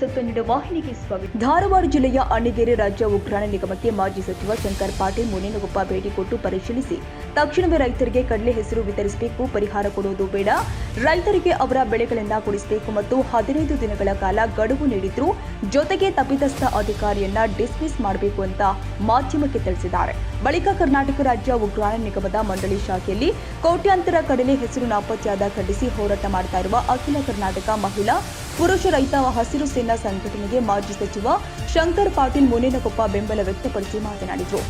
ಪುಸ್ತಕ ನೀಡುವ ವಾಹಿನಿಗೆ ಸ್ವಾಗತ. ಧಾರವಾಡ ಜಿಲ್ಲೆಯ ಅಣ್ಣಿಗೇರಿ ರಾಜ್ಯ ಉಗ್ರಾಣ ನಿಗಮಕ್ಕೆ ಮಾಜಿ ಸಚಿವ ಶಂಕರ್ ಪಾಟೀಲ್ ಮುನೇನಗೊಪ್ಪ ಭೇಟಿ ಕೊಟ್ಟು ಪರಿಶೀಲಿಸಿ. ತಕ್ಷಣವೇ ರೈತರಿಗೆ ಕಡಲೆ ಹೆಸರು ವಿತರಿಸಬೇಕು, ಪರಿಹಾರ ಕೊಡುವುದು ಬೇಡ. ರೈತರಿಗೆ ಅವರ ಬೆಳೆಗಳನ್ನ ಕೊಡಿಸಬೇಕು ಮತ್ತು ಹದಿನೈದು ದಿನಗಳ ಕಾಲ ಗಡುವು ನೀಡಿದ್ರು. ಜೊತೆಗೆ ತಪ್ಪಿತಸ್ಥ ಅಧಿಕಾರಿಯನ್ನ ಡಿಸ್ಮಿಸ್ ಮಾಡಬೇಕು ಅಂತ ಮಾಧ್ಯಮಕ್ಕೆ ತಿಳಿಸಿದ್ದಾರೆ. ಬಳಿಕ ಕರ್ನಾಟಕ ರಾಜ್ಯ ಉಗ್ರಾಣ ನಿಗಮದ ಮಂಡಳಿ ಶಾಖೆಯಲ್ಲಿ ಕೋಟ್ಯಾಂತರ ಕಡಲೆ ಹೆಸರು ನಾಪತ್ತೆಯಾದ ಖಂಡಿಸಿ ಹೋರಾಟ ಮಾಡ್ತಾ ಇರುವ ಅಖಿಲ ಕರ್ನಾಟಕ ಮಹಿಳಾ ಪುರುಷ ರೈತ ಹಸಿರು ಸೇನಾ ಸಂಘಟನೆಗೆ ಮಾಜಿ ಸಚಿವ ಶಂಕರ್ ಪಾಟೀಲ್ ಮುನೇನಕೊಪ್ಪ ಬೆಂಬಲ ವ್ಯಕ್ತಪಡಿಸಿ ಮಾತನಾಡಿದರು.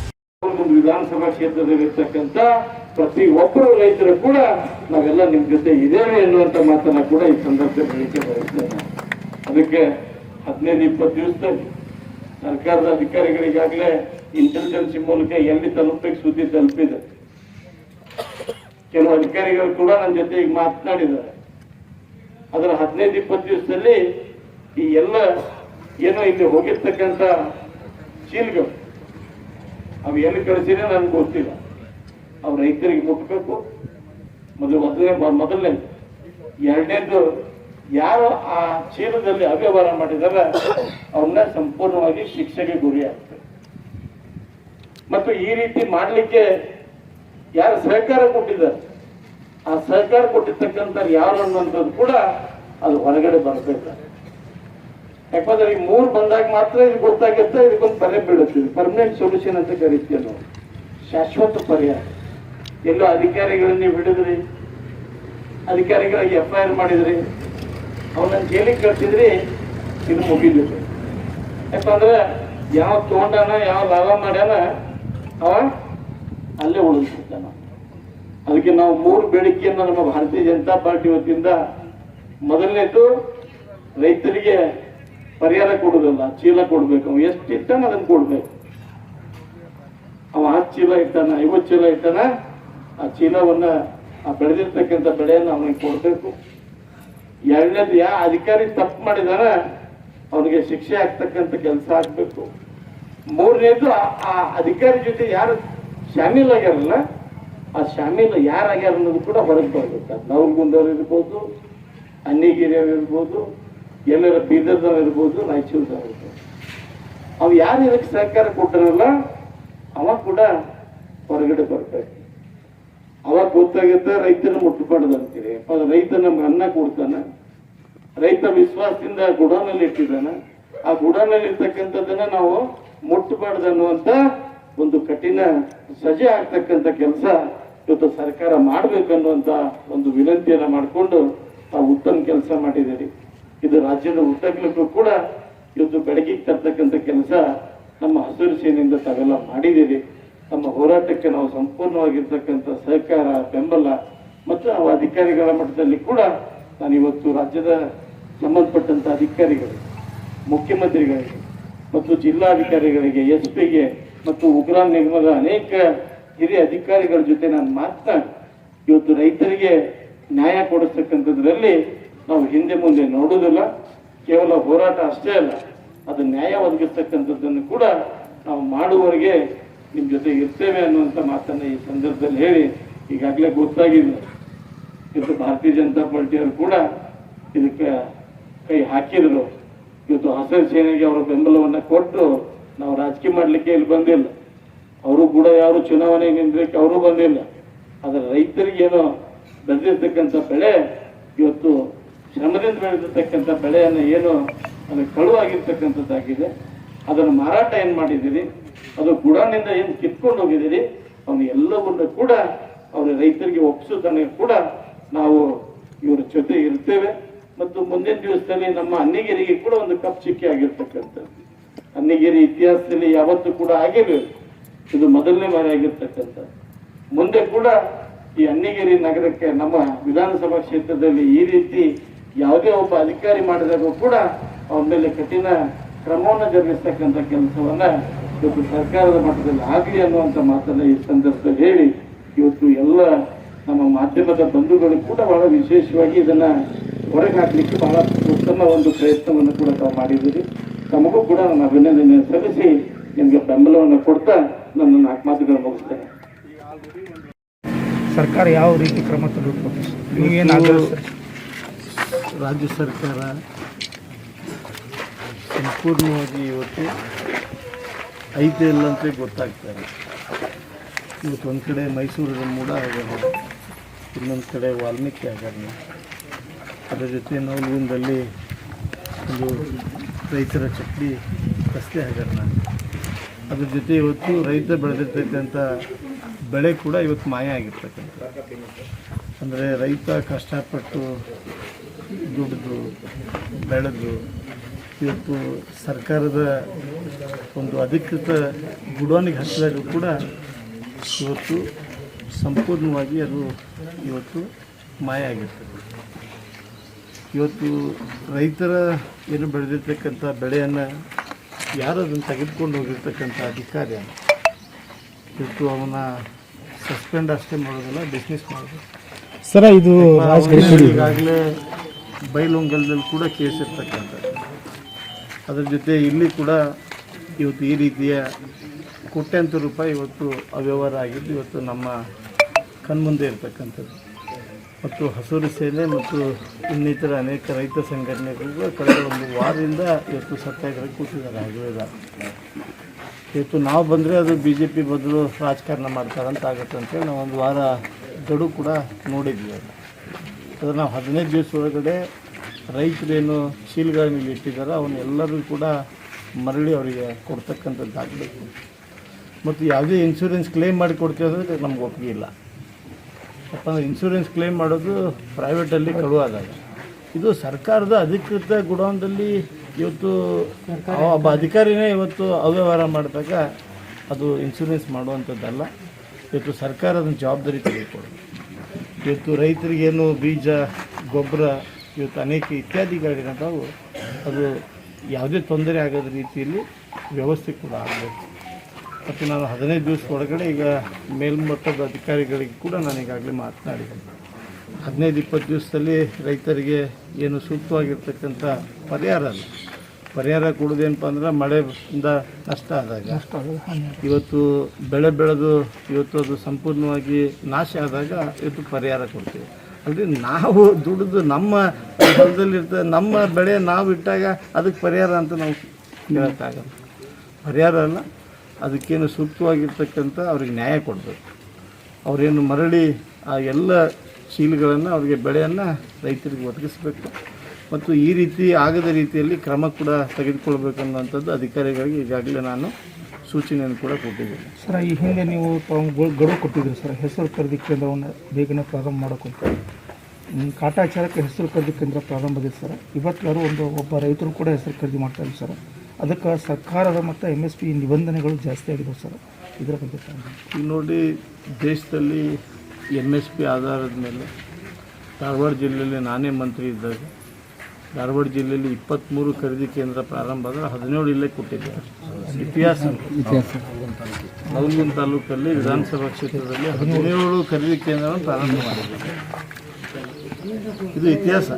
ವಿಧಾನಸಭಾ ಕ್ಷೇತ್ರದಲ್ಲಿರ್ತಕ್ಕಂಥ ಪ್ರತಿ ಒಬ್ಬರು ರೈತರು ಕೂಡ ನಾವೆಲ್ಲ ನಿಮ್ ಜೊತೆ ಇದ್ದೇವೆ ಎನ್ನುವಂತ ಮಾತನ್ನ ಕೂಡ ಈ ಸಂದರ್ಭದಲ್ಲಿ ಅದಕ್ಕೆ ಹದಿನೈದು, ಇಪ್ಪತ್ತು ದಿವಸದಲ್ಲಿ ಸರ್ಕಾರದ ಅಧಿಕಾರಿಗಳಿಗಾಗಲೇ ಇಂಟೆಲಿಜೆನ್ಸ್ ಮೂಲಕ ಎಲ್ಲಿ ತಲುಪಬೇಕು ಸುದ್ದಿ ತಲುಪಿದೆ. ಕೆಲವು ಅಧಿಕಾರಿಗಳು ಕೂಡ ನನ್ನ ಜೊತೆ ಈಗ ಮಾತನಾಡಿದ್ದಾರೆ. ಅದರ ಹದಿನೈದು, ಇಪ್ಪತ್ತು ದಿವಸದಲ್ಲಿ ಈ ಎಲ್ಲ ಏನೋ ಇಲ್ಲಿ ಹೋಗಿರ್ತಕ್ಕಂಥ ಚೀಲ್ಗಳು, ಅವು ಎಲ್ಲಿ ಕಳಿಸಿದ್ರೆ ನನಗೆ ಗೊತ್ತಿಲ್ಲ. ಅವು ರೈತರಿಗೆ ಮುಟ್ಟಬೇಕು ಮೊದಲು ಮೊದಲನೇ ಮೊದಲನೇ, ಎರಡನೇದು ಯಾರು ಆ ಚೀಲದಲ್ಲಿ ಅವ್ಯವಹಾರ ಮಾಡಿದಾರೆ ಅವನ್ನ ಸಂಪೂರ್ಣವಾಗಿ ಶಿಕ್ಷೆಗೆ ಗುರಿ ಆಗ್ತದೆ. ಮತ್ತು ಈ ರೀತಿ ಮಾಡಲಿಕ್ಕೆ ಯಾರು ಸಹಕಾರ ಕೊಟ್ಟಿದ್ದಾರೆ? ಆ ಸಹಕಾರ ಕೊಟ್ಟಿರ್ತಕ್ಕಂಥ ಯಾರು ಅನ್ನುವಂಥದ್ದು ಕೂಡ ಅದು ಹೊರಗಡೆ ಬರಬೇಕು. ಯಾಕಂದ್ರೆ ಈ ಮೂರು ಬಂದಾಗ ಮಾತ್ರ ಇದು ಗೊತ್ತಾಗುತ್ತೆ, ಇದಕ್ಕೊಂದು ಪರ್ಯ ಬೀಳುತ್ತೆ. ಪರ್ಮನೆಂಟ್ ಸೊಲ್ಯೂಷನ್ ಅಂತ ಕರಿತೀವಿ ನಾವು. ಶಾಶ್ವತ ಪರಿಹಾರ ಎಲ್ಲೋ ಅಧಿಕಾರಿಗಳನ್ನ ನೀವು ಹಿಡಿದ್ರಿ, ಅಧಿಕಾರಿಗಳಿಗೆ ಎಫ್ ಐ ಆರ್ ಮಾಡಿದ್ರಿ ಅವನ್ನ ಜೈಲಿಗೆ ಕಳ್ಸಿದ್ರಿ, ಇದು ಮುಗಿದಿದೆ. ಯಾಕಂದ್ರೆ ಯಾವ ತಗೊಂಡಾನ ಯಾವ ಲಾಭ ಮಾಡ್ಯಾನ, ಅವ ಅಲ್ಲೇ ಉಳಿಸ್ಬಿಡ್ತಾನ ಅದಕ್ಕೆ ನಾವು ಮೂರು ಬೇಡಿಕೆಯನ್ನು ನಮ್ಮ ಭಾರತೀಯ ಜನತಾ ಪಾರ್ಟಿ ವತಿಯಿಂದ ಮೊದಲನೇದು ರೈತರಿಗೆ ಪರಿಹಾರ ಕೊಡುದಲ್ಲ ಚೀಲ ಕೊಡ್ಬೇಕು. ಅವ್ ಎಷ್ಟು ಇಟ್ಟಾನ ಅದನ್ನು ಕೊಡ್ಬೇಕು. ಅವ ಹತ್ತು ಚೀಲ ಇಟ್ಟಾನ ಐವತ್ತು ಚೀಲ ಇಟ್ಟಾನ, ಆ ಚೀಲವನ್ನ ಆ ಬೆಳೆದಿರ್ತಕ್ಕಂಥ ಬೆಳೆಯನ್ನು ಅವನಿಗೆ ಕೊಡ್ಬೇಕು. ಎರಡನೇದು ಯಾ ಅಧಿಕಾರಿ ತಪ್ಪು ಮಾಡಿದಾನ, ಅವನಿಗೆ ಶಿಕ್ಷೆ ಆಗ್ತಕ್ಕಂಥ ಕೆಲಸ ಆಗ್ಬೇಕು. ಮೂರನೇದು ಆ- ಆ ಅಧಿಕಾರಿ ಜೊತೆ ಯಾರು ಶಾಮೀಲ್ ಆಗ್ಯಾರಲ್ಲ ಆ ಶಾಮೀಲ್ ಯಾರಾಗ್ಯಾರ ಅನ್ನೋದು ಕೂಡ ಹೊರಗೆ ಬರ್ಬೇಕು ನವಲ್ಗುಂದವ್ರು ಇರ್ಬೋದು, ಅನ್ನಿಗಿರಿಯವ್ರು ಇರ್ಬೋದು, ಎಲ್ಲರ ಬೀದರ್ದವ್ರು ಇರ್ಬೋದು, ರಾಯಚೂರ್ದವ್ರು ಇರ್ಬೋದು. ಅವ್ ಯಾರು ಇದಕ್ಕೆ ಸಹಕಾರ ಕೊಟ್ಟರಲ್ಲ ಅವ ಕೂಡ ಹೊರಗಡೆ ಬರ್ಬೇಕು. ಅವಾಗ ಗೊತ್ತಾಗುತ್ತೆ ರೈತನ ಮುಟ್ಟಬಾರ್ದು ಅಂತೀರಿ. ರೈತ ನಮ್ಗೆ ಅನ್ನ ಕೊಡ್ತಾನ, ರೈತ ವಿಶ್ವಾಸದಿಂದ ಗುಡಾನಲ್ಲಿ ಇಟ್ಟಿದ್ದಾನೆ ಆ ಗುಡಾನಲ್ಲಿ ಇರ್ತಕ್ಕಂಥದ್ದನ್ನ ನಾವು ಮುಟ್ಟಬಾರ್ದು ಅನ್ನುವಂತ ಒಂದು ಕಠಿಣ ಸಜೆ ಆಗ್ತಕ್ಕಂಥ ಕೆಲಸ ಇವತ್ತು ಸರ್ಕಾರ ಮಾಡಬೇಕನ್ನುವಂಥ ಒಂದು ವಿನಂತಿಯನ್ನು ಮಾಡಿಕೊಂಡು ತಾವು ಉತ್ತಮ ಕೆಲಸ ಮಾಡಿದ್ದೀರಿ. ಇದು ರಾಜ್ಯದ ಉದ್ದಗಲಕ್ಕೂ ಕೂಡ ಇವತ್ತು ಬೆಳಗಿಗೆ ತರ್ತಕ್ಕಂಥ ಕೆಲಸ ನಮ್ಮ ಹಸಿರು ಸೇನೆಯಿಂದ ತಾವೆಲ್ಲ ಮಾಡಿದ್ದೀರಿ. ನಮ್ಮ ಹೋರಾಟಕ್ಕೆ ನಾವು ಸಂಪೂರ್ಣವಾಗಿರ್ತಕ್ಕಂಥ ಸಹಕಾರ, ಬೆಂಬಲ ಮತ್ತು ಆ ಅಧಿಕಾರಿಗಳ ಮಟ್ಟದಲ್ಲಿ ಕೂಡ ನಾನು ಇವತ್ತು ರಾಜ್ಯದ ಸಂಬಂಧಪಟ್ಟಂಥ ಅಧಿಕಾರಿಗಳು ಮುಖ್ಯಮಂತ್ರಿಗಳಿಗೆ ಮತ್ತು ಜಿಲ್ಲಾಧಿಕಾರಿಗಳಿಗೆ, ಎಸ್ ಪಿಗೆ ಮತ್ತು ಉಗ್ರಾನ್ ನಿಗಮದ ಅನೇಕ ಹಿರಿಯ ಅಧಿಕಾರಿಗಳ ಜೊತೆ ನಾನು ಮಾತನಾಡಿ ಇವತ್ತು ರೈತರಿಗೆ ನ್ಯಾಯ ಕೊಡಿಸ್ತಕ್ಕಂಥದ್ರಲ್ಲಿ ನಾವು ಹಿಂದೆ ಮುಂದೆ ನೋಡುವುದಿಲ್ಲ, ಕೇವಲ ಹೋರಾಟ ಅಷ್ಟೇ ಅಲ್ಲ, ಅದು ನ್ಯಾಯ ಒದಗಿಸ್ತಕ್ಕಂಥದ್ದನ್ನು ಕೂಡ ನಾವು ಮಾಡುವವರೆಗೆ ನಿಮ್ಮ ಜೊತೆ ಇರ್ತೇವೆ ಅನ್ನುವಂಥ ಮಾತನ್ನು ಈ ಸಂದರ್ಭದಲ್ಲಿ ಹೇಳಿ ಈಗಾಗಲೇ ಗೊತ್ತಾಗಿದೆ. ಇವತ್ತು ಭಾರತೀಯ ಜನತಾ ಪಾರ್ಟಿಯವರು ಕೂಡ ಇದಕ್ಕೆ ಕೈ ಹಾಕಿದರು. ಇವತ್ತು ಹಸಿರು ಸೇನೆಗೆ ಅವರ ಬೆಂಬಲವನ್ನು ಕೊಟ್ಟು ನಾವು ರಾಜಕೀಯ ಮಾಡಲಿಕ್ಕೆ ಇಲ್ಲಿ ಬಂದಿಲ್ಲ. ಅವರು ಕೂಡ ಯಾರು ಚುನಾವಣೆಗೆ ನಿಂದ್ರಕ್ಕೆ ಅವರು ಬಂದಿಲ್ಲ. ಆದರೆ ರೈತರಿಗೇನೋ ಬೆಳೆದಿರ್ತಕ್ಕಂಥ ಬೆಳೆ, ಇವತ್ತು ಶ್ರಮದಿಂದ ಬೆಳೆದಿರ್ತಕ್ಕಂಥ ಬೆಳೆಯನ್ನು ಏನು ಅದು ಕಳುವಾಗಿರ್ತಕ್ಕಂಥದ್ದಾಗಿದೆ. ಅದನ್ನು ಮಾರಾಟ ಏನು ಮಾಡಿದ್ದೀರಿ? ಅದು ಗುಡಾನಿಂದ ಏನು ಕಿತ್ಕೊಂಡು ಹೋಗಿದ್ದೀರಿ? ಅವನು ಎಲ್ಲವನ್ನು ಕೂಡ ಅವರ ರೈತರಿಗೆ ಒಪ್ಪಿಸೋದನ್ನ ಕೂಡ ನಾವು ಇವರ ಜೊತೆ ಇರ್ತೇವೆ. ಮತ್ತು ಮುಂದಿನ ದಿವಸದಲ್ಲಿ ನಮ್ಮ ಅನ್ನಿಗೆರಿಗೆ ಕೂಡ ಒಂದು ಕಪ್ ಚಿಕ್ಕಿ ಆಗಿರ್ತಕ್ಕಂಥದ್ದು. ಅನ್ನಿಗೆರಿ ಇತಿಹಾಸದಲ್ಲಿ ಯಾವತ್ತೂ ಕೂಡ ಆಗಿರಲಿಲ್ಲ ಇದು ಮೊದಲನೇ ಬಾರಿ ಆಗಿರ್ತಕ್ಕಂಥ ಮುಂದೆ ಕೂಡ ಈ ಅನ್ನಿಗೇರಿ ನಗರಕ್ಕೆ ನಮ್ಮ ವಿಧಾನಸಭಾ ಕ್ಷೇತ್ರದಲ್ಲಿ ಈ ರೀತಿ ಯಾವುದೇ ಒಬ್ಬ ಅಧಿಕಾರಿ ಮಾಡಿದಾಗೂ ಕೂಡ ಅವನ ಮೇಲೆ ಕಠಿಣ ಕ್ರಮವನ್ನು ಜರುಗಿಸ್ತಕ್ಕಂಥ ಕೆಲಸವನ್ನ ಇವತ್ತು ಸರ್ಕಾರದ ಮಟ್ಟದಲ್ಲಿ ಆಗಲಿ ಅನ್ನುವಂಥ ಮಾತನ್ನ ಈ ಸಂದರ್ಭದಲ್ಲಿ ಹೇಳಿ, ಇವತ್ತು ಎಲ್ಲ ನಮ್ಮ ಮಾಧ್ಯಮದ ಬಂಧುಗಳು ಕೂಡ ಬಹಳ ವಿಶೇಷವಾಗಿ ಇದನ್ನ ಹೊರಗೆ ಹಾಕಲಿಕ್ಕೆ ಬಹಳ ಉತ್ತಮ ಒಂದು ಪ್ರಯತ್ನವನ್ನು ಕೂಡ ತಾವು ಮಾಡಿದ್ದೀರಿ. ತಮಗೂ ಕೂಡ ನನ್ನ ಅಭಿನಂದನೆ ಸಲ್ಲಿಸಿ ನಿಮಗೆ ಬೆಂಬಲವನ್ನು ಕೊಡ್ತಾ ನನ್ನ ನಾಲ್ಕು ಮಾತುಗಳನ್ನು ಮುಗಿಸ್ತೇನೆ. ಸರ್ಕಾರ ಯಾವ ರೀತಿ ಕ್ರಮ ತೆಗೆದುಕೊಂಡು ರಾಜ್ಯ ಸರ್ಕಾರ ಸಂಪೂರ್ಣವಾಗಿ ಇವತ್ತು ಐತೆ ಇಲ್ಲ ಅಂತ ಗೊತ್ತಾಗ್ತಾರೆ. ಇವತ್ತು ಒಂದು ಕಡೆ ಮೈಸೂರಿನ ಮೂಡ ಆಗಲ್ಲ ಇನ್ನೊಂದು ಕಡೆ ವಾಲ್ಮೀಕಿ ಆಗಲ್ಲ ಅದರ ಜೊತೆ ನವಲಗುಂದಲ್ಲಿ ಒಂದು ರೈತರ ಚಟ್ನಿ ಕಸ್ತೆ ಹಗರಣ. ಅದ್ರ ಜೊತೆ ಇವತ್ತು ರೈತ ಬೆಳೆದಿರ್ತಕ್ಕಂಥ ಬೆಳೆ ಕೂಡ ಇವತ್ತು ಮಾಯ ಆಗಿರ್ತಕ್ಕಂಥ. ಅಂದರೆ ರೈತ ಕಷ್ಟಪಟ್ಟು ದುಡಿದು, ಬೆಳೆದು, ಇವತ್ತು ಸರ್ಕಾರದ ಒಂದು ಅಧಿಕೃತ ಗುಡೋನಿಗೆ ಹಚ್ಚಿದಾಗ ಕೂಡ ಇವತ್ತು ಸಂಪೂರ್ಣವಾಗಿ ಅದು ಇವತ್ತು ಮಾಯ ಆಗಿರ್ತದೆ. ಇವತ್ತು ರೈತರ ಏನು ಬೆಳೆದಿರ್ತಕ್ಕಂಥ ಬೆಳೆಯನ್ನು ಯಾರು ಅದನ್ನು ತೆಗೆದುಕೊಂಡು ಹೋಗಿರ್ತಕ್ಕಂಥ ಅಧಿಕಾರಿ. ಇವತ್ತು ಅವನ್ನ ಸಸ್ಪೆಂಡ್ ಅಷ್ಟೇ ಮಾಡೋದಲ್ಲ ಬಿಸ್ನೆಸ್ ಮಾಡೋದು. ಸರ ಇದು ಈಗಾಗಲೇ ಬೈಲೊಂಗಲ್ದಲ್ಲಿ ಕೂಡ ಕೇಸ್ ಇರ್ತಕ್ಕಂಥದ್ದು. ಅದ್ರ ಜೊತೆ ಇಲ್ಲಿ ಕೂಡ ಇವತ್ತು ಈ ರೀತಿಯ ಕೋಟ್ಯಾಂತರ ರೂಪಾಯಿ ಇವತ್ತು ಅವ್ಯವಹಾರ ಆಗಿದ್ದು ಇವತ್ತು ನಮ್ಮ ಕಣ್ಮುಂದೆ ಇರ್ತಕ್ಕಂಥದ್ದು. ಮತ್ತು ಹಸಿರು ಸೇನೆ ಮತ್ತು ಇನ್ನಿತರ ಅನೇಕ ರೈತ ಸಂಘಟನೆಗಳು ಕಳೆದ ಒಂದು ವಾರದಿಂದ ಇವತ್ತು ಸತ್ಯಾಗ್ರಹ ಕೂತಿದ್ದಾರೆ ಆಗಲಿಲ್ಲ ಇವತ್ತು ನಾವು ಬಂದರೆ ಅದು ಬಿ ಜೆ ಪಿ ಬದಲು ರಾಜಕಾರಣ ಮಾಡ್ತಾರಂತ ಆಗುತ್ತೆ ಅಂತೇಳಿ ನಾವು ಒಂದು ವಾರ ಗಡು ಕೂಡ ನೋಡಿದ್ವಿ ಅದು. ಅದು ನಾವು ಹದಿನೈದು ದಿವಸ ಒಳಗಡೆ ರೈತರೇನು ಚೀಲಗಳನ್ನ ಇಲ್ಲಿ ಇಟ್ಟಿದ್ದಾರೆ ಅವನ್ನೆಲ್ಲರೂ ಕೂಡ ಮರಳಿ ಅವರಿಗೆ ಕೊಡ್ತಕ್ಕಂಥದ್ದು ಆಗಬೇಕು ಮತ್ತು ಯಾವುದೇ ಇನ್ಶೂರೆನ್ಸ್ ಕ್ಲೇಮ್ ಮಾಡಿ ಕೊಡ್ತೀವಿ ಅಂದರೆ ನಮ್ಗೆ ಒಪ್ಪಿಗೆ ಇಲ್ಲ. ಯಾಕಂದ್ರೆ ಇನ್ಶೂರೆನ್ಸ್ ಕ್ಲೇಮ್ ಮಾಡೋದು ಪ್ರೈವೇಟಲ್ಲಿ ಕಳುವಾದಾಗ. ಇದು ಸರ್ಕಾರದ ಅಧಿಕೃತ ಗುಡೌನ್ದಲ್ಲಿ ಇವತ್ತು ಒಬ್ಬ ಅಧಿಕಾರಿನೇ ಇವತ್ತು ಅವ್ಯವಹಾರ ಮಾಡಿದಾಗ ಅದು ಇನ್ಶೂರೆನ್ಸ್ ಮಾಡುವಂಥದ್ದಲ್ಲ. ಇವತ್ತು ಸರ್ಕಾರ ಅದನ್ನು ಜವಾಬ್ದಾರಿ ತೆಗೆದುಕೊಳ್ಳಿ ಇವತ್ತು ರೈತರಿಗೇನು ಬೀಜ ಗೊಬ್ಬರ ಇವತ್ತು ಅನೇಕ ಇತ್ಯಾದಿಗಳಿರೋದಾವು ಅದು ಯಾವುದೇ ತೊಂದರೆ ಆಗದ ರೀತಿಯಲ್ಲಿ ವ್ಯವಸ್ಥೆ ಕೂಡ ಆಗಬೇಕು. ಮತ್ತು ನಾನು ಹದಿನೈದು ದಿವಸ ಒಳಗಡೆ ಈಗ ಮೇಲ್ಮಟ್ಟದ ಅಧಿಕಾರಿಗಳಿಗೆ ಕೂಡ ನಾನು ಈಗಾಗಲೇ ಮಾತನಾಡಿದೆ ಹದಿನೈದು ಇಪ್ಪತ್ತು ದಿವಸದಲ್ಲಿ ರೈತರಿಗೆ ಏನು ಸೂಕ್ತವಾಗಿರ್ತಕ್ಕಂಥ ಪರಿಹಾರ ಅಲ್ಲ ಪರಿಹಾರ ಕೊಡೋದೇನಪ್ಪ ಅಂದ್ರೆ ಮಳೆಯಿಂದ ನಷ್ಟ ಆದಾಗ. ಇವತ್ತು ಬೆಳೆ ಬೆಳೆದು ಇವತ್ತು ಅದು ಸಂಪೂರ್ಣವಾಗಿ ನಾಶ ಆದಾಗ ಇವತ್ತು ಪರಿಹಾರ ಕೊಡ್ತೀವಿ. ಅಲ್ಲಿ ನಾವು ದುಡಿದು ನಮ್ಮ ಹೊಲದಲ್ಲಿರ್ತ ನಮ್ಮ ಬೆಳೆ ನಾವು ಇಟ್ಟಾಗ ಅದಕ್ಕೆ ಪರಿಹಾರ ಅಂತ ನಾವು ಹೇಳೋಕ್ಕಾಗಲ್ಲ ಪರಿಹಾರ ಅಲ್ಲ ಅದಕ್ಕೇನು ಸೂಕ್ತವಾಗಿರ್ತಕ್ಕಂಥ ಅವ್ರಿಗೆ ನ್ಯಾಯ ಕೊಡಬೇಕು. ಅವರೇನು ಮರಳಿ ಆ ಎಲ್ಲ ಚೀಲಗಳನ್ನು ಅವರಿಗೆ ಬೆಳೆಯನ್ನು ರೈತರಿಗೆ ಒದಗಿಸಬೇಕು. ಮತ್ತು ಈ ರೀತಿ ಆಗದ ರೀತಿಯಲ್ಲಿ ಕ್ರಮ ಕೂಡ ತೆಗೆದುಕೊಳ್ಬೇಕನ್ನುವಂಥದ್ದು ಅಧಿಕಾರಿಗಳಿಗೆ ಈಗಾಗಲೇ ನಾನು ಸೂಚನೆಯನ್ನು ಕೂಡ ಕೊಟ್ಟಿದ್ದೀನಿ. ಸರ್, ಈ ಹಿಂದೆ ನೀವು ಗಡುವು ಕೊಟ್ಟಿದ್ದೀರಿ ಸರ್, ಹೆಸರು ಖರೀದಿ ಕೇಂದ್ರವನ್ನು ಬೇಗನೆ ಪ್ರಾರಂಭ ಮಾಡೋಕ್ಕಂತ ಕಾಟಾಚಾರಕ್ಕೆ ಹೆಸರು ಖರೀದಿ ಕೇಂದ್ರ ಪ್ರಾರಂಭ ಆಗಿದೆ ಸರ್. ಇವತ್ತು ಒಂದು ಒಬ್ಬ ರೈತರು ಕೂಡ ಹೆಸರು ಖರೀದಿ ಮಾಡ್ತಾರೆ ಸರ್. ಅದಕ್ಕೆ ಸರ್ಕಾರದ ಮತ್ತು ಎಂ ಎಸ್ ಪಿ ನಿಬಂಧನೆಗಳು ಜಾಸ್ತಿ ಆಗಿದೆ ಸರ್. ಇದರ ಬಗ್ಗೆ ಈಗ ನೋಡಿ ದೇಶದಲ್ಲಿ ಎಂ ಎಸ್ ಪಿ ಆಧಾರದ ಮೇಲೆ ಧಾರವಾಡ ಜಿಲ್ಲೆಯಲ್ಲಿ ನಾನೇ ಮಂತ್ರಿ ಇದ್ದಾಗ ಧಾರವಾಡ ಜಿಲ್ಲೆಯಲ್ಲಿ ಇಪ್ಪತ್ತ್ಮೂರು ಖರೀದಿ ಕೇಂದ್ರ ಪ್ರಾರಂಭ ಆದರೆ ಹದಿನೇಳು ಇಲ್ಲೇ ಕೊಟ್ಟಿದ್ದೆ ಇತಿಹಾಸ. ನವಲಗುಂದ ತಾಲೂಕಲ್ಲಿ ವಿಧಾನಸಭಾ ಕ್ಷೇತ್ರದಲ್ಲಿ ಹದಿನೇಳು ಖರೀದಿ ಕೇಂದ್ರವನ್ನು ಪ್ರಾರಂಭ ಮಾಡಿದ್ದಾರೆ. ಇದು ಇತಿಹಾಸ.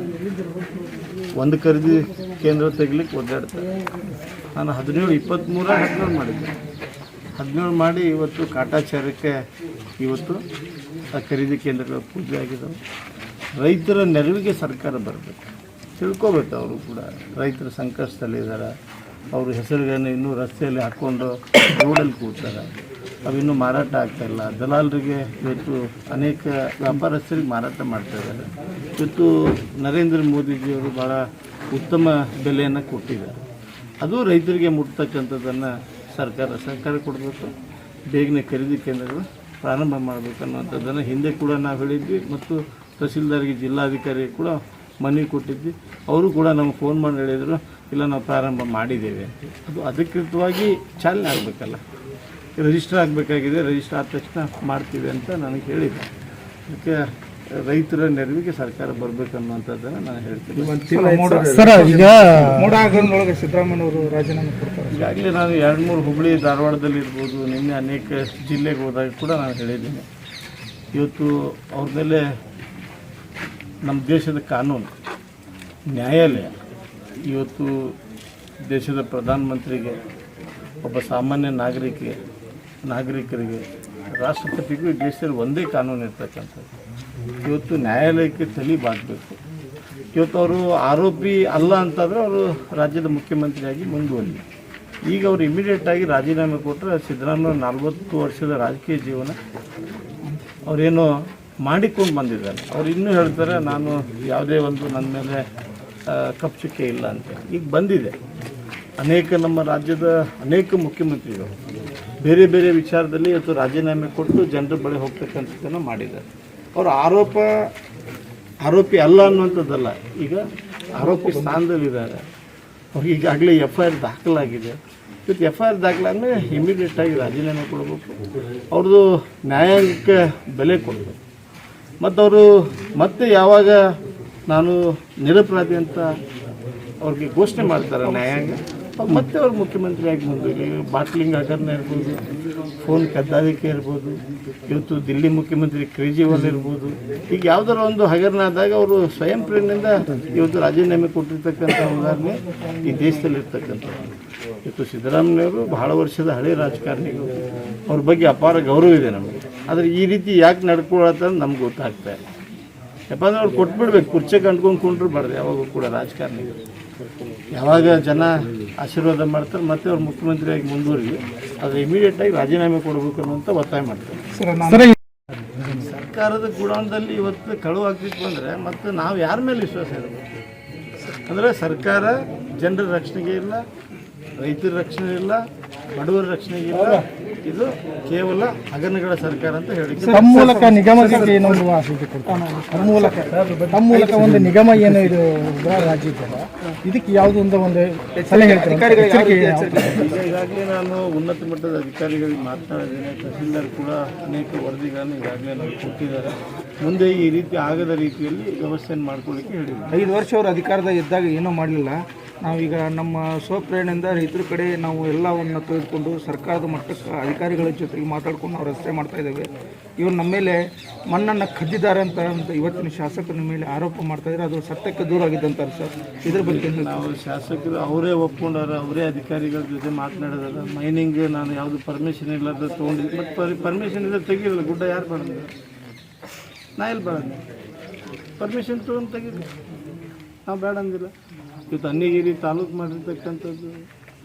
ಒಂದು ಖರೀದಿ ಕೇಂದ್ರ ತೆಗಿಲಿಕ್ಕೆ ಒದ್ದಾಡ್ತಾರೆ. ನಾನು ಹದಿನೇಳು ಇಪ್ಪತ್ತ್ಮೂರ ಹದಿನೇಳು ಮಾಡಿದ್ದೆ. ಹದಿನೇಳು ಮಾಡಿ ಇವತ್ತು ಕಾಟಾಚಾರಕ್ಕೆ ಇವತ್ತು ಆ ಖರೀದಿ ಕೇಂದ್ರಗಳು ಪೂಜೆ ಆಗಿದ್ದಾವೆ ರೈತರ ನೆರವಿಗೆ ಸರ್ಕಾರ ಬರಬೇಕು. ತಿಳ್ಕೊಬೇಕು ಅವರು ಕೂಡ. ರೈತರ ಸಂಕಷ್ಟದಲ್ಲಿದ್ದಾರೆ. ಅವರು ಹೆಸರುಗಳನ್ನು ಇನ್ನೂ ರಸ್ತೆಯಲ್ಲಿ ಹಾಕ್ಕೊಂಡು ರೋಡಲ್ಲಿ ಕೂಡ್ತಾರೆ ಅವಿನ್ನೂ ಮಾರಾಟ ಆಗ್ತಾ ಇಲ್ಲ. ದಲಾಲರಿಗೆ ಇವತ್ತು ಅನೇಕ ವ್ಯಾಪಾರಸ್ಥರಿಗೆ ಮಾರಾಟ ಮಾಡ್ತಾ ಇದ್ದಾರೆ. ಇವತ್ತು ನರೇಂದ್ರ ಮೋದಿಜಿಯವರು ಭಾಳ ಉತ್ತಮ ಬೆಲೆಯನ್ನು ಕೊಟ್ಟಿದ್ದಾರೆ. ಅದು ರೈತರಿಗೆ ಮುಟ್ತಕ್ಕಂಥದ್ದನ್ನು ಸರ್ಕಾರ ಸರ್ಕಾರ ಕೊಡಬೇಕು, ಬೇಗನೆ ಖರೀದಿ ಕೇಂದ್ರಗಳು ಪ್ರಾರಂಭ ಮಾಡಬೇಕು ಅನ್ನುವಂಥದ್ದನ್ನು ಹಿಂದೆ ಕೂಡ ನಾವು ಹೇಳಿದ್ವಿ ಮತ್ತು ತಹಸೀಲ್ದಾರ್ಗೆ ಜಿಲ್ಲಾಧಿಕಾರಿ ಕೂಡ ಮನವಿ ಕೊಟ್ಟಿದ್ವಿ. ಅವರು ಕೂಡ ನಮಗೆ ಫೋನ್ ಮಾಡಿ ಹೇಳಿದರು, ಇಲ್ಲ, ನಾವು ಪ್ರಾರಂಭ ಮಾಡಿದ್ದೇವೆ. ಅದು ಅಧಿಕೃತವಾಗಿ ಚಾಲನೆ ಆಗಬೇಕಲ್ಲ. ರಿಜಿಸ್ಟರ್ ಆಗಬೇಕಾಗಿದೆ ರಿಜಿಸ್ಟರ್ ಆದ ತಕ್ಷಣ ಮಾಡ್ತೀವಿ ಅಂತ ನನಗೆ ಹೇಳಿದೆ ಅದಕ್ಕೆ ರೈತರ ನೆರವಿಗೆ ಸರ್ಕಾರ ಬರಬೇಕನ್ನುವಂಥದ್ದನ್ನು ನಾನು ಹೇಳ್ತೀನಿ. ಸಿದ್ದರಾಮಯ್ಯವರು ರಾಜೀನಾಮೆ ಕೊಡ್ತಾರೆ. ಈಗಾಗಲೇ ನಾನು ಎರಡು ಮೂರು ಹುಬ್ಬಳ್ಳಿ ಧಾರವಾಡದಲ್ಲಿ ಇರ್ಬೋದು ನಿನ್ನೆ ಅನೇಕ ಜಿಲ್ಲೆಗೆ ಹೋದಾಗ ಕೂಡ ನಾನು ಹೇಳಿದ್ದೀನಿ. ಇವತ್ತು ಅವ್ರ ಮೇಲೆ ನಮ್ಮ ದೇಶದ ಕಾನೂನು ನ್ಯಾಯಾಲಯ ಇವತ್ತು ದೇಶದ ಪ್ರಧಾನಮಂತ್ರಿಗೆ ಒಬ್ಬ ಸಾಮಾನ್ಯ ನಾಗರಿಕೆ ನಾಗರಿಕರಿಗೆ ರಾಷ್ಟ್ರಪತಿಗೂ ದೇಶದಲ್ಲಿ ಒಂದೇ ಕಾನೂನು ಇರ್ತಕ್ಕಂಥದ್ದು. ಇವತ್ತು ನ್ಯಾಯಾಲಯಕ್ಕೆ ತಲೆ ಬಾಗಬೇಕು. ಇವತ್ತು ಅವರು ಆರೋಪಿ ಅಲ್ಲ ಅಂತಂದರೆ ಅವರು ರಾಜ್ಯದ ಮುಖ್ಯಮಂತ್ರಿಯಾಗಿ ಮುಂದುವರಿ ಈಗ ಅವರು ಇಮಿಡಿಯೇಟಾಗಿ ರಾಜೀನಾಮೆ ಕೊಟ್ಟರೆ ಸಿದ್ದರಾಮಯ್ಯ ನಲವತ್ತು ವರ್ಷದ ರಾಜಕೀಯ ಜೀವನ ಅವರೇನು ಮಾಡಿಕೊಂಡು ಬಂದಿದ್ದಾರೆ. ಅವ್ರು ಇನ್ನೂ ಹೇಳ್ತಾರೆ ನಾನು ಯಾವುದೇ ಒಂದು ನನ್ನ ಮೇಲೆ ಆ, ಇಲ್ಲ ಅಂತ. ಈಗ ಬಂದಿದೆ. ಅನೇಕ ನಮ್ಮ ರಾಜ್ಯದ ಅನೇಕ ಮುಖ್ಯಮಂತ್ರಿಗಳು. ಬೇರೆ ಬೇರೆ ವಿಚಾರದಲ್ಲಿ ಅಥವಾ ರಾಜೀನಾಮೆ ಕೊಟ್ಟು ಜನರ ಬಳಿ ಹೋಗ್ತಕ್ಕಂಥದ್ದನ್ನು ಮಾಡಿದ್ದಾರೆ. ಅವರು ಆರೋಪ, ಆರೋಪಿ ಅಲ್ಲ ಅನ್ನುವಂಥದ್ದಲ್ಲ. ಈಗ ಆರೋಪಿ ಸ್ಥಾನದಲ್ಲಿದ್ದಾರೆ. ಅವ್ರಿಗೆ ಈಗಾಗಲೇ ಎಫ್ ಐ ಆರ್ ದಾಖಲಾಗಿದೆ. ಇವತ್ತು ಎಫ್ ಐ ಆರ್ ದಾಖಲಾದ್ಮೇಲೆ ಇಮಿಡಿಯೇಟಾಗಿ ರಾಜೀನಾಮೆ ಕೊಡಬೇಕು. ಅವ್ರದ್ದು ನ್ಯಾಯಾಂಗಕ್ಕೆ ಬೆಲೆ ಕೊಡಬೇಕು. ಮತ್ತು ಅವರು ಮತ್ತೆ ಯಾವಾಗ ನಾನು ನಿರಪರಾಧಿ ಅಂತ ಅವ್ರಿಗೆ ಘೋಷಣೆ ಮಾಡ್ತಾರೆ ನ್ಯಾಯಾಂಗ. ಮತ್ತೆ ಅವ್ರು ಮುಖ್ಯಮಂತ್ರಿಯಾಗಿ ಬಂದಿರಿ ಬಾಟ್ಲಿಂಗ್ ಹಗರಣ ಇರ್ಬೋದು, ಫೋನ್ ಕದ್ದಾಲಿಕೆ ಇರ್ಬೋದು, ಇವತ್ತು ದಿಲ್ಲಿ ಮುಖ್ಯಮಂತ್ರಿ ಕೇಜ್ರಿವಾಲ್ ಇರ್ಬೋದು. ಈಗ ಯಾವ್ದಾರ ಒಂದು ಹಗರಣ ಆದಾಗ ಅವರು ಸ್ವಯಂ ಪ್ರೇರಣೆಯಿಂದ ಇವತ್ತು ರಾಜೀನಾಮೆ ಕೊಟ್ಟಿರ್ತಕ್ಕಂಥ ಉದಾಹರಣೆ ಈ ದೇಶದಲ್ಲಿ ಇರ್ತಕ್ಕಂಥ ಇವತ್ತು ಸಿದ್ದರಾಮಯ್ಯವರು ಬಹಳ ವರ್ಷದ ಹಳೆ ರಾಜಕಾರಣಿಗಳು. ಅವ್ರ ಬಗ್ಗೆ ಅಪಾರ ಗೌರವ ಇದೆ ನಮಗೆ. ಆದರೆ ಈ ರೀತಿ ಯಾಕೆ ನಡ್ಕೊಳತ್ತ ನಮ್ಗೆ ಗೊತ್ತಾಗ್ತಾ ಇಲ್ಲ. ಯಾಕಂದ್ರೆ ಅವ್ರು ಕೊಟ್ಬಿಡ್ಬೇಕು ಕುರ್ಚೆ ಕಂಡ್ಕೊಂಡು ಕುಂಡ್ರು ಬಾರ್ದು ಯಾವಾಗೂ ಕೂಡ ರಾಜಕಾರಣಿಗಳು ಯಾವಾಗ ಜನ ಆಶೀರ್ವಾದ ಮಾಡ್ತಾರೆ ಮತ್ತೆ ಅವ್ರು ಮುಖ್ಯಮಂತ್ರಿಯಾಗಿ ಮುಂದುವರಿಲಿ ಇಮಿಡಿಯೇಟ್ ಇಮಿಡಿಯೇಟಾಗಿ ರಾಜೀನಾಮೆ ಕೊಡಬೇಕು ಅನ್ನುವಂಥ ಒತ್ತಾಯ ಮಾಡ್ತಾರೆ. ಸರ್ ಸರ್ಕಾರದ ಗುಡಾಣದಲ್ಲಿ ಇವತ್ತು ಕಳುವು ಆಗ್ತಿತ್ತು ಅಂದರೆ ಮತ್ತು ನಾವು ಯಾರ ಮೇಲೆ ವಿಶ್ವಾಸ ಇರಬೇಕು? ಅಂದರೆ ಸರ್ಕಾರ ಜನರ ರಕ್ಷಣೆಗೆ ಇಲ್ಲ ರೈತರ ರಕ್ಷಣೆ ಇಲ್ಲ ಬಡವರ ರಕ್ಷಣೆ ಇಲ್ಲ. ಇದು ಕೇವಲ ಹಗರಣಗಳ ಸರ್ಕಾರ ಅಂತ ಹೇಳಿ ತಮ್ಮ ಮೂಲಕ ನಿಗಮಕ್ಕೆ ತಮ್ಮ ಮೂಲಕ ತಮ್ಮ ಮೂಲಕ ಒಂದು ನಿಗಮ ಏನು ಇದು ರಾಜ್ಯದ ಇದಕ್ಕೆ ಯಾವುದೊಂದು ಒಂದು ಸಲಹೆ? ಈಗ ಈಗಾಗಲೇ ನಾನು ಉನ್ನತ ಮಟ್ಟದ ಅಧಿಕಾರಿಗಳಿಗೆ ಮಾತನಾಡಿದ್ದೇನೆ. ತಹಸೀಲ್ದಾರ್ ಕೂಡ ಅನೇಕ ವರದಿಗಳನ್ನು ಈಗಾಗಲೇ ನಾವು ಕೊಟ್ಟಿದ್ದಾರೆ. ಮುಂದೆ ಈ ರೀತಿ ಆಗದ ರೀತಿಯಲ್ಲಿ ವ್ಯವಸ್ಥೆಯನ್ನು ಮಾಡ್ಕೊಳ್ಳಿಕ್ಕೆ ಹೇಳಿದ್ದಾರೆ. ಐದು ವರ್ಷ ಅವರು ಅಧಿಕಾರದಾಗ ಇದ್ದಾಗ ಏನೂ ಮಾಡಲಿಲ್ಲ. ನಾವೀಗ ನಮ್ಮ ಸ್ವಪ್ರೇರಣೆಯಿಂದ ರೈತರ ಕಡೆ ನಾವು ಎಲ್ಲವನ್ನು ತೆಗೆದುಕೊಂಡು ಸರ್ಕಾರದ ಮಟ್ಟಕ್ಕೆ ಅಧಿಕಾರಿಗಳ ಜೊತೆಗೆ ಮಾತಾಡ್ಕೊಂಡು ನಾವು ರಸ್ತೆ ಮಾಡ್ತಾ ಇದ್ದೇವೆ. ಇವರು ನಮ್ಮ ಮೇಲೆ ಮಣ್ಣನ್ನು ಕದ್ದಿದ್ದಾರೆ ಅಂತ ಅಂತ ಇವತ್ತಿನ ಶಾಸಕರ ಮೇಲೆ ಆರೋಪ ಮಾಡ್ತಾ ಇದ್ದಾರೆ. ಅದು ಸತ್ಯಕ್ಕೆ ದೂರ ಆಗಿದ್ದಂತಾರೆ ಸರ್? ಇದ್ರ ಬಗ್ಗೆ? ನಾವು ಶಾಸಕರು ಅವರೇ ಒಪ್ಕೊಂಡಾರ ಅವರೇ ಅಧಿಕಾರಿಗಳ ಜೊತೆ ಮಾತನಾಡಿದಾರ ಮೈನಿಂಗ್ ನಾನು ಯಾವುದು ಪರ್ಮಿಷನ್ ಇಲ್ಲದ ತೊಗೊಂಡಿದ್ದೆ. ಮತ್ತು ಪರ್ ಪರ್ಮಿಷನ್ ಇಲ್ಲದೆ ತೆಗಿರಲ್ಲ ಗುಡ್ಡ ಯಾರು ಬರೋದು ನಾ ಎಲ್ಲಿ ಬೇಡ ಪರ್ಮಿಷನ್ ತೊಗೊಂಡು ತೆಗೀರಿ ನಾವು ಬೇಡ ಅಂದಿಲ್ಲ ಇವತ್ತು ಅನ್ನಿಗಿರಿ ತಾಲೂಕು ಮಾಡಿರ್ತಕ್ಕಂಥದ್ದು,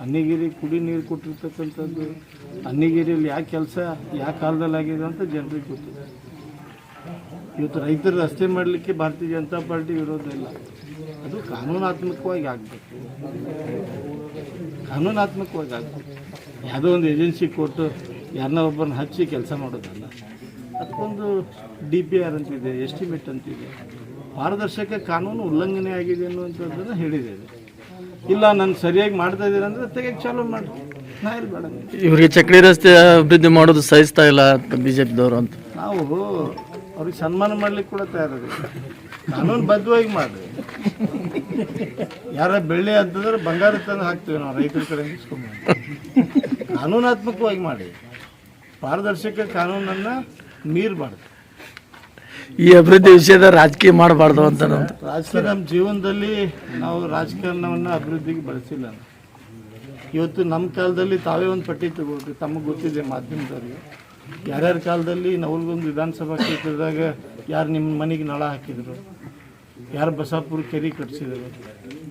ಅನ್ನಿಗಿರಿ ಕುಡಿ ನೀರು ಕೊಟ್ಟಿರ್ತಕ್ಕಂಥದ್ದು, ಅನ್ನಿಗಿರಿಯಲ್ಲಿ ಯಾಕೆ ಕೆಲಸ ಯಾವ ಕಾಲದಲ್ಲಿ ಆಗಿದೆ ಅಂತ ಜನರಿಗೆ ಗೊತ್ತಿದೆ ಇವತ್ತು ರೈತರು ರಸ್ತೆ ಮಾಡಲಿಕ್ಕೆ ಭಾರತೀಯ ಜನತಾ ಪಾರ್ಟಿ ವಿರೋಧ ಇಲ್ಲ. ಅದು ಕಾನೂನಾತ್ಮಕವಾಗಿ ಆಗಬೇಕು. ಕಾನೂನಾತ್ಮಕವಾಗಿ ಆಗಬೇಕು. ಯಾವುದೋ ಒಂದು ಏಜೆನ್ಸಿ ಕೊಟ್ಟು ಯಾರನ್ನ ಒಬ್ಬರನ್ನ ಹಚ್ಚಿ ಕೆಲಸ ಮಾಡೋದಲ್ಲ, ಅದಕ್ಕೊಂದು ಡಿ ಪಿ ಆರ್ ಅಂತಿದೆ, ಎಸ್ಟಿಮೇಟ್ ಅಂತಿದೆ. ಪಾರದರ್ಶಕ ಕಾನೂನು ಉಲ್ಲಂಘನೆ ಆಗಿದೆ ಅನ್ನುವಂಥದ್ದನ್ನು ಹೇಳಿದ್ದೇವೆ ಇಲ್ಲ ನಾನು ಸರಿಯಾಗಿ ಮಾಡ್ತಾ ಇದ್ದೀನಿ ಅಂದ್ರೆ ತೆಗೆ ಚಾಲೂ ಮಾಡಿ. ನಾ ಇಲ್ಲಿ ಬೇಡ. ಇವರಿಗೆ ಚಕ್ಡಿ ರಸ್ತೆ ಅಭಿವೃದ್ಧಿ ಮಾಡೋದು ಸಹಿಸ್ತಾ ಇಲ್ಲ ಬಿಜೆಪಿದವರು ಅಂತ. ನಾವು ಅವ್ರಿಗೆ ಸನ್ಮಾನ ಮಾಡ್ಲಿಕ್ಕೆ ಕೂಡ ತಯಾರಿದೆ. ಕಾನೂನು ಬದ್ಧವಾಗಿ ಮಾಡಿ ಯಾರ ಬೆಳ್ಳಿ ಅಂತಂದ್ರೆ ಬಂಗಾರ ತಂದು ಹಾಕ್ತೀವಿ ನಾವು ರೈತರ ಕಡೆ ಇಸ್ಕೊಂಬಂದು ಕಾನೂನಾತ್ಮಕವಾಗಿ ಮಾಡಿ ಪಾರದರ್ಶಕ ಕಾನೂನನ್ನು ಮೀರಬಾರ್ದು. ಈ ಅಭಿವೃದ್ಧಿ ವಿಷಯದ ರಾಜಕೀಯ ಮಾಡಬಾರ್ದು ಅಂತ ರಾಜಕೀಯ ನಮ್ಮ ಜೀವನದಲ್ಲಿ ನಾವು ರಾಜಕಾರಣವನ್ನು ಅಭಿವೃದ್ಧಿಗೆ ಬಳಸಿಲ್ಲ. ಇವತ್ತು ನಮ್ಮ ಕಾಲದಲ್ಲಿ ತಾವೇ ಒಂದು ಪಟ್ಟಿ ತಗೊಳ್ರಿ ತಮಗೆ ಗೊತ್ತಿದೆ ಮಾಧ್ಯಮದವ್ರಿಗೆ. ಯಾರ್ಯಾರ ಕಾಲದಲ್ಲಿ ನವಲ್ಗೊಂದು ವಿಧಾನಸಭಾ ಕ್ಷೇತ್ರದಾಗ ಯಾರು ನಿಮ್ಮ ಮನೆಗೆ ನಳ ಹಾಕಿದ್ರು? ಯಾರು ಬಸಾಪುರ ಕೆರೆ ಕಟ್ಸಿದ್ರು?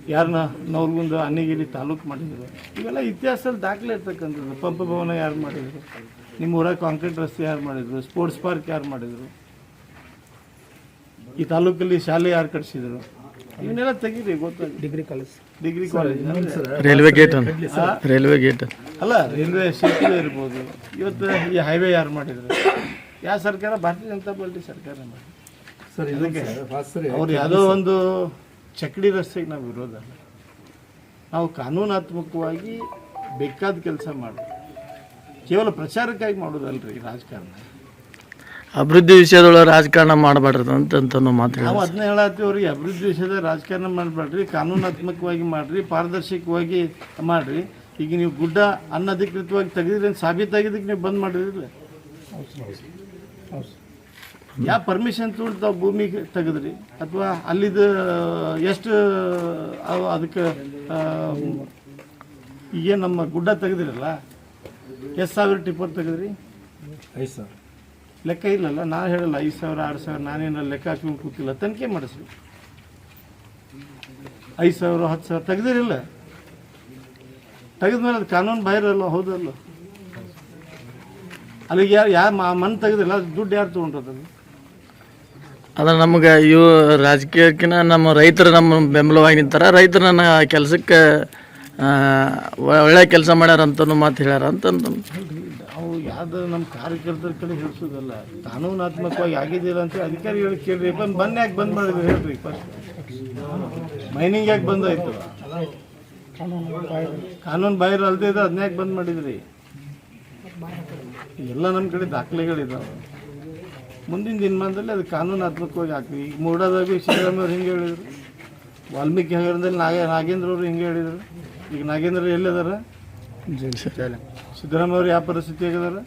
ಯಾರನ್ನ ನವಲ್ಗುಂದ ಅನ್ನಗಿರಿ ತಾಲೂಕು ಮಾಡಿದ್ರು? ಇವೆಲ್ಲ ಇತಿಹಾಸದಲ್ಲಿ ದಾಖಲೆ ಇರ್ತಕ್ಕಂಥದ್ದು. ಪಂಪ ಭವನ ಯಾರು ಮಾಡಿದ್ರು? ನಿಮ್ಮ ಊರಾಗ ಕಾಂಕ್ರೀಟ್ ರಸ್ತೆ ಯಾರು ಮಾಡಿದ್ರು? ಸ್ಪೋರ್ಟ್ಸ್ ಪಾರ್ಕ್ ಯಾರು ಮಾಡಿದ್ರು? ಈ ತಾಲೂಕಲ್ಲಿ ಶಾಲೆ ಯಾರು ಕಟ್ಸಿದ್ರು? ಇವನ್ನೆಲ್ಲ ತೆಗೀರಿ ಗೊತ್ತಾಗ degree college degree college railway gate railway gate ಅಲ್ಲ ರೈಲ್ವೆ ಸೇತುವೆ ಇರ್ಬೋದು. ಇವತ್ತು ಈ ಹೈವೇ ಯಾರು ಮಾಡಿದ್ರು? ಯಾವ ಸರ್ಕಾರ ಭಾರತೀಯ ಜನತಾ ಪಾರ್ಟಿ ಸರ್ಕಾರ ಮಾಡಿ ಸರ್ ಇದಕ್ಕೆ ಅವ್ರು ಯಾವುದೋ ಒಂದು ಚಕ್ಡಿ ರಸ್ತೆಗೆ ನಾವು ವಿರೋಧ. ಅಲ್ಲ. ನಾವು ಕಾನೂನಾತ್ಮಕವಾಗಿ ಬೇಕಾದ ಕೆಲಸ ಮಾಡಿ. ಕೇವಲ ಪ್ರಚಾರಕ್ಕಾಗಿ ಮಾಡೋದಲ್ರಿ ರಾಜಕಾರಣ. ಅಭಿವೃದ್ಧಿ ವಿಷಯದೊಳಗೆ ರಾಜಕಾರಣ ಮಾಡಬಾರ್ದು ಅಂತ ಅಂತ ಮಾತು ನಾವು ಅದನ್ನ ಹೇಳತ್ತೀವಿ ಅವ್ರಿಗೆ ಅಭಿವೃದ್ಧಿ ವಿಷಯದ ರಾಜಕಾರಣ ಮಾಡಬೇಡ್ರಿ ಕಾನೂನಾತ್ಮಕವಾಗಿ ಮಾಡ್ರಿ ಪಾರದರ್ಶಕವಾಗಿ ಮಾಡ್ರಿ. ಈಗ ನೀವು ಗುಡ್ಡ ಅನಧಿಕೃತವಾಗಿ ತೆಗೆದ್ರೆ ಸಾಬೀತಾಗಿದ್ದಕ್ಕೆ ನೀವು ಬಂದ್ ಮಾಡಿದ್ರಿಲ್ಲ? ಯಾವ ಪರ್ಮಿಷನ್ ತೊಗೊಂಡು ತಾವು ಭೂಮಿಗೆ ತೆಗೆದ್ರಿ? ಅಥವಾ ಅಲ್ಲಿದ ಎಷ್ಟು ಅವ್- ಅದಕ್ಕೆ ಈಗ ನಮ್ಮ ಗುಡ್ಡ ತೆಗೆದಿರಲ್ಲ? ಎಷ್ಟು ಸಾವಿರ ಟಿಪ್ಪರ್ ತೆಗೆದ್ರಿ? ಐದು ಸರ್ ಲೆಕ್ಕ ಇಲ್ಲಲ್ಲ ನಾನು ಹೇಳಲ್ಲ, ಐದು ಸಾವಿರ, ಆರು ಸಾವಿರ ನಾನೇನು ಲೆಕ್ಕ ಹಾಕ್ಕೊಂಡು ಕೂತಿಲ್ಲ, ತನಿಖೆ ಮಾಡಿಸ್ಬೇಕು ಐದು ಸಾವಿರ, ಹತ್ತು ಸಾವಿರ ತೆಗ್ದಿರಿಲ್ಲ. ತೆಗೆದ್ಮೇಲೆ ಅದು ಕಾನೂನು ಬಾಹಿರಲ್ಲ, ಹೌದಲ್ಲ? ಅಲ್ಲಿಗೆ ಯಾರು ಯಾರು ಮಣ್ಣು ತೆಗೆದಿಲ್ಲ, ಅದು ದುಡ್ಡು ಯಾರು ತೊಗೊಂಡ್ರದಲ್ಲಿ ಅಲ್ಲ? ನಮ್ಗೆ ಇವು ರಾಜಕೀಯಕ್ಕಿನ ನಮ್ಮ ರೈತರು ನಮ್ಮ ಬೆಂಬಲವಾಗಿ ನಿಂತಾರ, ರೈತರು ನನ್ನ ಕೆಲಸಕ್ಕೆ ಒಳ್ಳೆ ಕೆಲಸ ಮಾಡ್ಯಾರ ಅಂತನೂ ಮಾತು ಹೇಳ್ಯಾರ ಅಂತಂದು. ಯಾವ್ದು ನಮ್ಮ ಕಾರ್ಯಕರ್ತರ ಕಡೆ ಹೇಳಿಸೋದಲ್ಲ. ಕಾನೂನಾತ್ಮಕವಾಗಿ ಆಗಿದ್ದಿಲ್ಲ ಅಂತ ಅಧಿಕಾರಿಗಳು ಕೇಳ್ರಿ. ಬಂದು ಬಂದು ಯಾಕೆ ಬಂದ್ ಮಾಡಿದ್ರಿ ಹೇಳ್ರಿ ಫಸ್ಟ್ ಮೈನಿಂಗ್ ಯಾಕೆ ಬಂದಾಯ್ತು? ಆಯ್ತು ಕಾನೂನು ಬಾಹಿರ ಅಲ್ದೇ ಇದೆ ಅದನ್ನ ಯಾಕೆ ಬಂದ್ ಮಾಡಿದ್ರಿ? ಎಲ್ಲ ನಮ್ಮ ಕಡೆ ದಾಖಲೆಗಳಿದಾವೆ. ಮುಂದಿನ ದಿನಮಾನದಲ್ಲಿ ಅದು ಕಾನೂನಾತ್ಮಕವಾಗಿ ಹಾಕ್ರಿ. ಈಗ ಮೂಡಾದಾಗ ಅವ್ರು ಹಿಂಗೆ ಹೇಳಿದ್ರು? ವಾಲ್ಮೀಕಿ ನಗರದಲ್ಲಿ ನಾಗ ನಾಗೇಂದ್ರ ಅವರು ಹಿಂಗೆ ಹೇಳಿದರು? ಈಗ ನಾಗೇಂದ್ರ ಎಲ್ಲಿದ್ದಾರೆ ಸಿದ್ದರಾಮಯ್ಯ ಅವರು ಯಾವ ಪರಿಸ್ಥಿತಿ ಆಗಿದಾರೆ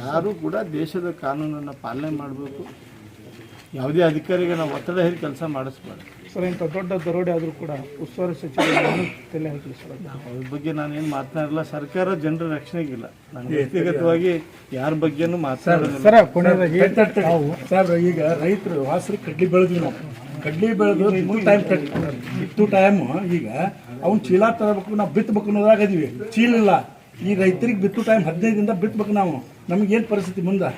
ಯಾರು ಕೂಡ ದೇಶದ ಕಾನೂನನ್ನು ಪಾಲನೆ ಮಾಡಬೇಕು. ಯಾವುದೇ ಅಧಿಕಾರಿಗೆ ನಾವು ಒತ್ತಡ ಹೇರಿ ಕೆಲಸ ಮಾಡಿಸ್ಬಾರ್ದು. ಸರ್ ಇಂಥ ದೊಡ್ಡ ದರೋಡೆ ಆದರೂ ಕೂಡ ಉಸ್ತುವಾರಿ ಸಚಿವರು ತಲೆ ಅದ್ರ ಬಗ್ಗೆ ನಾನೇನು ಮಾತನಾಡಲ್ಲ. ಸರ್ಕಾರ ಜನರ ರಕ್ಷಣೆಗಿಲ್ಲ. ನಾನು ವ್ಯಕ್ತಿಗತವಾಗಿ ಯಾರ ಬಗ್ಗೆನೂ ಮಾತನಾಡೋದಿಲ್ಲ ಸರ್ ಈಗ ರೈತರು ವಾಸರು ಕಡ್ಲಿ ಬೆಳೆದ್ವಿ ನಾವು. ಕಡ್ಲಿ ಬೆಳೆದು ಮೂರು ಟೈಮ್ ಬಿತ್ತು ಟೈಮ್ ಈಗ ಅವ್ನು ಚೀಲ ತರಬೇಕು ನಾವು ಬಿತ್ತಬೇಕು ಅನ್ನೋದ್ರಾಗ ಇದೀವಿ. ಚೀಲ ಇಲ್ಲ. ಈ ರೈತರಿಗೆ ಬಿತ್ತು ಟೈಮ್ ಹದಿನೈದಿಂದ ಬಿತ್ತಬೇಕು ನಾವು. ನಮಗೇನು ಪರಿಸ್ಥಿತಿ ಮುಂದೆ?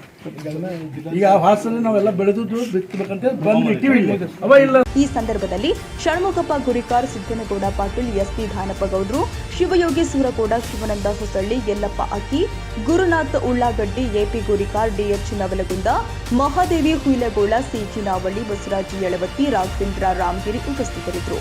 ಈಗ ಆ ವಾಸನೆ ನಾವೆಲ್ಲ ಬೆಳೆದುದು ಬಿತ್ತಬೇಕಂತ ಬಂದು ಇಟ್ಟಿವಿ. ಅವ ಇಲ್ಲ. ಈ ಸಂದರ್ಭದಲ್ಲಿ ಷಣ್ಮುಖಪ್ಪ ಗುರಿಕಾರ್ ಸಿದ್ದನಗೌಡ ಪಾಟೀಲ್ ಎಸ್ಪಿ ಧಾನಪ್ಪ ಗೌಡ್ರು Shivayogi Surakoda Shivanand Hosalli Yallappa Akki Gurunath Ullagaddi AP Gurikar DH Navalgund Mahadevi Huilgol C Navalli Basavaraj Yalavatti Raghavendra Ramagiri ಉಪಸ್ಥಿತರಿದ್ದರು.